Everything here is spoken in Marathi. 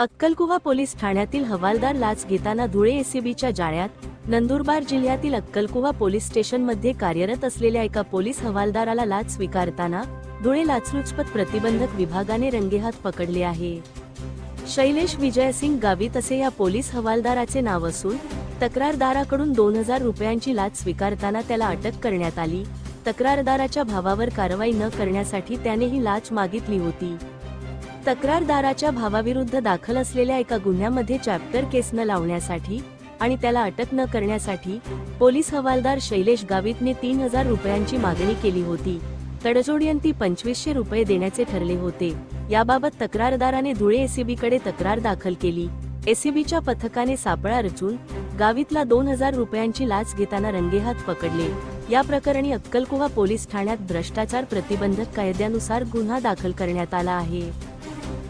अक्कलकुवा पोलीस ठाण्यातील हवालदार लाच घेताना धुळे एसीबीच्या जाळ्यात नंदुरबार जिल्ह्यातील अक्कलकुवा पोलीस स्टेशनमध्ये कार्यरत असलेल्या एका पोलीस हवालदाराला लाच स्वीकारताना धुळे लाचलुचपत प्रतिबंधक विभागाने रंगेहात पकडले आहे. शैलेश विजयसिंग गावित असे या पोलीस हवालदाराचे नाव असून तक्रारदाराकडून दोन हजार रुपयांची लाच स्वीकारताना त्याला अटक करण्यात आली. तक्रारदाराच्या भावावर कारवाई न करण्यासाठी त्याने ही लाच मागितली होती. तक्रारदाराच्या भावाविरुद्ध दाखल असलेल्या एका गुन्ह्यामध्ये चॅप्टर केस न लावण्यासाठी आणि त्याला अटक न करण्यासाठी पोलीस हवालदार शैलेश गावितने तीन हजार रुपयांची मागणी केली होती. तडजोडीअंती पंचवीसशे रुपये देण्याचे ठरले होते. याबाबत तक्रारदाराने धुळे एसीबीकडे तक्रार दाखल केली. एसीबीच्या पथकाने सापळा रचून गावितला दोन हजार रुपयांची लाच घेताना रंगेहात पकडले. या प्रकरणी अक्कलकुवा पोलीस ठाण्यात भ्रष्टाचार प्रतिबंधक कायद्यानुसार गुन्हा दाखल करण्यात आला आहे.